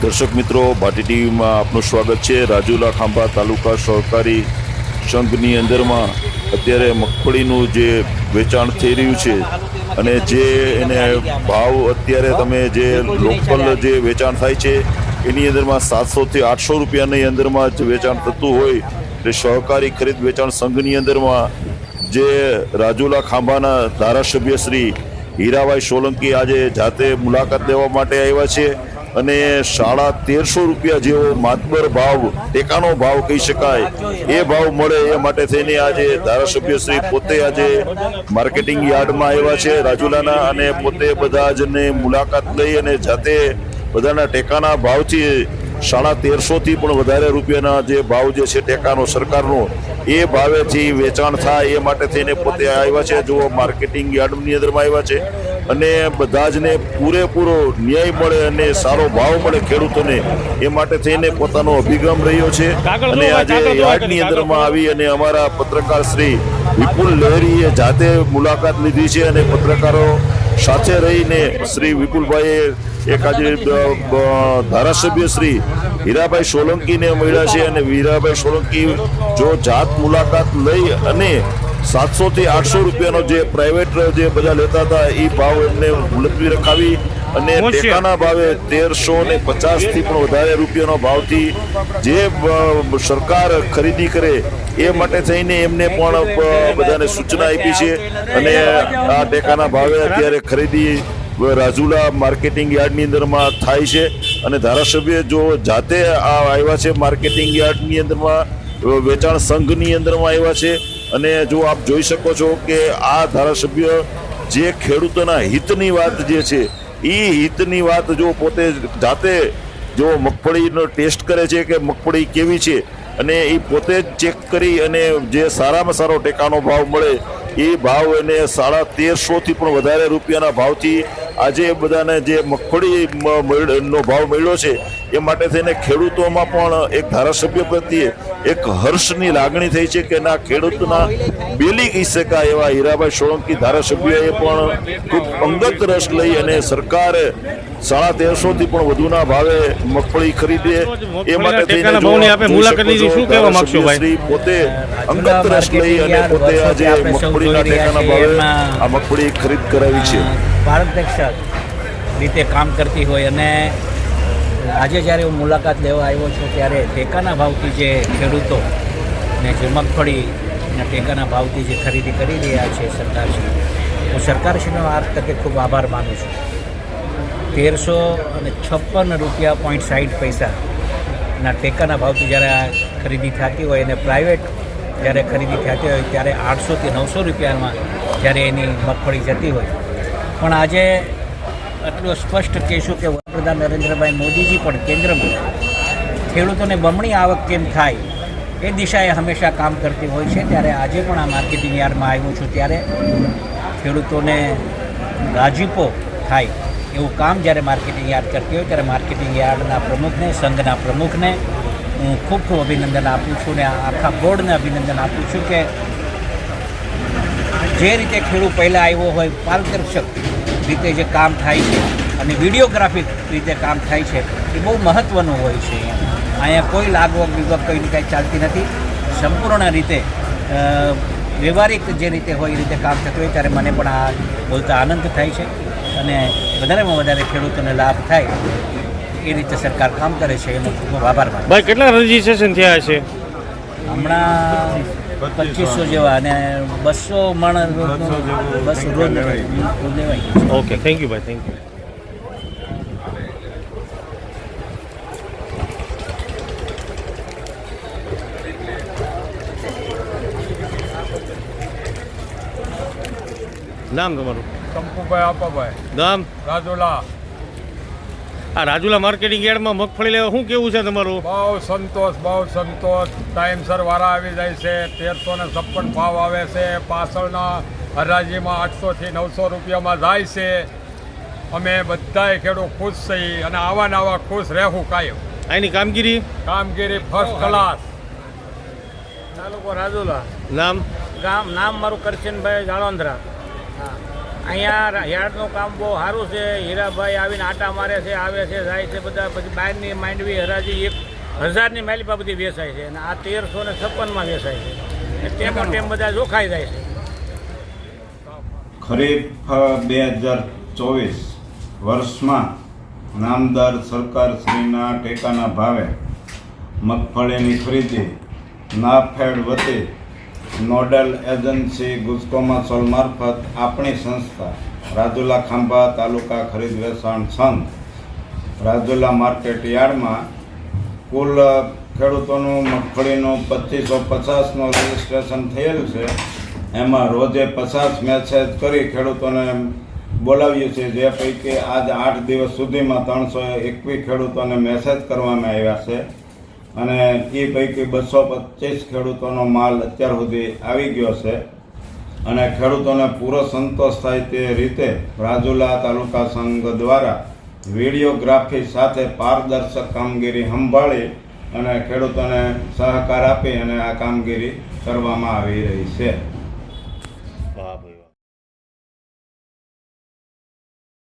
દર્શક મિત્રો ભાટી ટીવીમાં આપનું સ્વાગત છે. રાજુલા ખાંભા તાલુકા સહકારી સંઘની અંદરમાં અત્યારે મગફળીનું જે વેચાણ થઈ રહ્યું છે અને જે એને ભાવ અત્યારે તમે જે લોકલ જે વેચાણ થાય છે, એની અંદરમાં સાતસોથી આઠસો રૂપિયાની અંદરમાં જ વેચાણ થતું હોય, એટલે સહકારી ખરીદ વેચાણ સંઘની અંદરમાં જે રાજુલા ખાંભાના ધારાસભ્ય શ્રી હીરાભાઈ સોલંકી આજે જાતે મુલાકાત લેવા માટે આવ્યા છે. અને સાડા તેરસો રૂપિયા જેવો માતબર ભાવ, ટેકાનો ભાવ કહી શકાય. એ ભાવ મળે એ માટે થઈને આજે ધારાસભ્ય શ્રી પોતે આજે માર્કેટિંગ યાર્ડમાં આવ્યા છે, રાજુલાના, અને પોતે બધા જને મુલાકાત લઈ અને જાતે બધાના ટેકાના ભાવથી સાડા તેરસોથી પણ વધારે રૂપિયાના જે ભાવ જે છે ટેકાનો સરકારનો, એ ભાવેથી વેચાણ થાય એ માટે થઈને પોતે આવ્યા છે જો માર્કેટિંગ યાર્ડની અંદરમાં આવ્યા છે. અને બધા જને પૂરેપૂરો ન્યાય મળે અને સારો ભાવ મળે ખેડૂતોને એ માટે થઈને પોતાનો અભિગમ રહ્યો છે. અને આજે યાર્ડની અંદરમાં આવી અને અમારા પત્રકાર શ્રી વિપુલ લહેરીએ જાતે મુલાકાત લીધી છે અને પત્રકારો સાથે રહીને શ્રી વિપુલભાઈએ એક આજે ધારાસભ્ય શ્રી હીરાભાઈ સોલંકીને મળ્યા છે અને હીરાભાઈ સોલંકી જો જાત મુલાકાત લઈ અને સાતસો થી આઠસો રૂપિયાનો જે પ્રાઇવેટ જે બધા લેતા હતા એ ભાવ એમને મુલતવી રખાવી અને ટેકાના ભાવે તેરસો ને પચાસથી પણ વધારે રૂપિયાનો ભાવથી જે સરકાર ખરીદી કરે એ માટે થઈને એમને પણ બધાને સૂચના આપી છે અને આ ટેકાના ભાવે અત્યારે ખરીદી રાજુલા માર્કેટિંગ યાર્ડની અંદરમાં થાય છે અને ધારાસભ્ય જો જાતે આ આવ્યા છે માર્કેટિંગ યાર્ડની અંદરમાં વેચાણ સંઘની અંદરમાં આવ્યા છે અને જો આપ જોઈ શકો છો કે આ ધારાસભ્ય જે ખેડૂતોના હિતની વાત જે છે એ હિતની વાત જો પોતે જાતે જો મગફળીનો ટેસ્ટ કરે છે કે મગફળી કેવી છે, અને એ પોતે જ ચેક કરી અને જે સારામાં સારો ટેકાનો ભાવ મળે એ ભાવ એને સાડા તેરસોથી પણ વધારે રૂપિયાના ભાવથી આજે બધાને જે મગફળી મ- નો ભાવ મળ્યો છે, એ માટે થઈને ખેડૂતોમાં પણ એક ધારાસભ્ય પ્રત્યે એક હર્ષની લાગણી થઈ છે કે ના, ખેડૂતના બેલી કહી શકાય એવા હીરાભાઈ સોળંકી ધારાસભ્યએ પણ ખૂબ અંગત રસ લઈ અને સરકારે સાડા તેરસો થી પણ વધુના ભાવે મગફળી ખરીદે એ માટે થઈને શું કહેવા માંગશો ભાઈ? પોતે અંગત રસ લઈ અને પોતે આજે મગફળીના ટેકાના ભાવે આ મગફળી ખરીદ કરાવી છે. પારદર્શક રીતે કામ કરતી હોય અને આજે જ્યારે હું મુલાકાત લેવા આવ્યો છું ત્યારે ટેકાના ભાવથી જે ખેડૂતો ને જે મગફળીના ટેકાના ભાવથી જે ખરીદી કરી રહ્યા છે સરકારશ્રી હું સરકારશ્રીનો આ તકે ખૂબ આભાર માનું છું. તેરસો અને છપ્પન રૂપિયા પોઈન્ટ સાઠ પૈસાના ટેકાના ભાવથી જ્યારે આ ખરીદી થતી હોય અને પ્રાઇવેટ જ્યારે ખરીદી થતી હોય ત્યારે આઠસોથી નવસો રૂપિયામાં જ્યારે એની મગફળી જતી હોય. પણ આજે એટલું સ્પષ્ટ કહીશું કે વડાપ્રધાન નરેન્દ્રભાઈ મોદીજી પણ કેન્દ્રમાં ખેડૂતોને બમણી આવક કેમ થાય એ દિશાએ હંમેશા કામ કરતી હોય છે. ત્યારે આજે પણ આ માર્કેટિંગ યાર્ડમાં આવ્યો છું ત્યારે ખેડૂતોને રાજીપો થાય એવું કામ જ્યારે માર્કેટિંગ યાર્ડ કરતી હોય ત્યારે માર્કેટિંગ યાર્ડના પ્રમુખને, સંઘના પ્રમુખને હું ખૂબ ખૂબ અભિનંદન આપું છું ને આખા બોર્ડને અભિનંદન આપું છું કે જે રીતે ખેડૂત પહેલાં આવ્યો હોય, પારદર્શક રીતે જે કામ થાય છે અને વિડીયોગ્રાફિક રીતે કામ થાય છે, એ બહુ મહત્ત્વનું હોય છે અહીંયા કોઈ લાગવગ વિગક કંઈ કાંઈ ચાલતી નથી. સંપૂર્ણ રીતે વ્યવહારિક જે રીતે હોય એ રીતે કામ થતું હોય ત્યારે મને પણ આ બોલતા આનંદ થાય છે. અને વધારેમાં વધારે ખેડૂતોને લાભ થાય એ રીતે સરકાર કામ કરે છે એનો ખૂબ ખૂબ આભાર માનું ભાઈ કેટલા રજીસ્ટ્રેશન થયા છે? હમણાં પચીસો જેવા અને બસો મણ બસો રોજ લેવાય. ઓકે થેન્ક યુ ભાઈ થેન્ક યુ નામ તમારું? કંકુભાઈ આપાભાઈ. ગામ રાજુલા. આ રાજુલા માર્કેટિંગ યાર્ડમાં મગફળી લેવા શું કેવું છે તમારું? બહુ સંતોષ બહુ સંતોષ. ટાઈમસર વારા આવી જાય છે તેરસો ને છપ્પન ભાવ આવે છે. પાછળના હરાજીમાં આઠસોથી નવસો રૂપિયામાં જાય છે. અમે બધાય ખેડૂત ખુશ થઈ અને આવા નવા ખુશ રહેવું કાયમ. એની કામગીરી? કામગીરી ફર્સ્ટ ક્લાસ તાલુકો રાજુલા. નામ? ગામ નામ મારું કરશનભાઈ જાળવંદરા અહીંયા યાર્ડનું કામ બહુ સારું છે. હીરાભાઈ આવીને આટા મારે છે, આવે છે, જાય છે, બધા પછી બહારની માંડવી, હરાજી એક હજારની માલિપા બધી વેચાય છે અને આ તેરસો ને છપ્પનમાં વેચાય છે. તેમ ટેમ બધા જોખાઈ જાય છે. ખરીફ બે હજાર ચોવીસ વર્ષમાં નામદાર સરકાર શ્રીના ટેકાના ભાવે મગફળીની ખરીદી નાફેડ વતી નોડલ એજન્સી ગુજકોમાસોલ મારફત આપણી સંસ્થા, રાજુલા ખાંભા તાલુકા ખરીદ વેચાણ સંઘ, રાજુલા માર્કેટ યાર્ડમાં કુલ ખેડૂતોનું મગફળીનું પચીસો પચાસનું રજીસ્ટ્રેશન થયેલ છે. એમાં રોજે પચાસ મેસેજ કરી ખેડૂતોને બોલાવીએ છીએ, જે પૈકી આજ આઠ દિવસ સુધીમાં ત્રણસો એકવીસ ખેડૂતોને મેસેજ કરવામાં આવ્યા છે. અને એ પૈકી બસો પચીસ ખેડૂતોનો માલ અત્યાર સુધી આવી ગયો છે. અને ખેડૂતોને પૂરો સંતોષ થાય તે રીતે રાજુલા તાલુકા સંઘ દ્વારા વિડીયોગ્રાફી સાથે પારદર્શક કામગીરી સંભાળી અને ખેડૂતોને સહકાર આપી અને આ કામગીરી કરવામાં આવી રહી છે.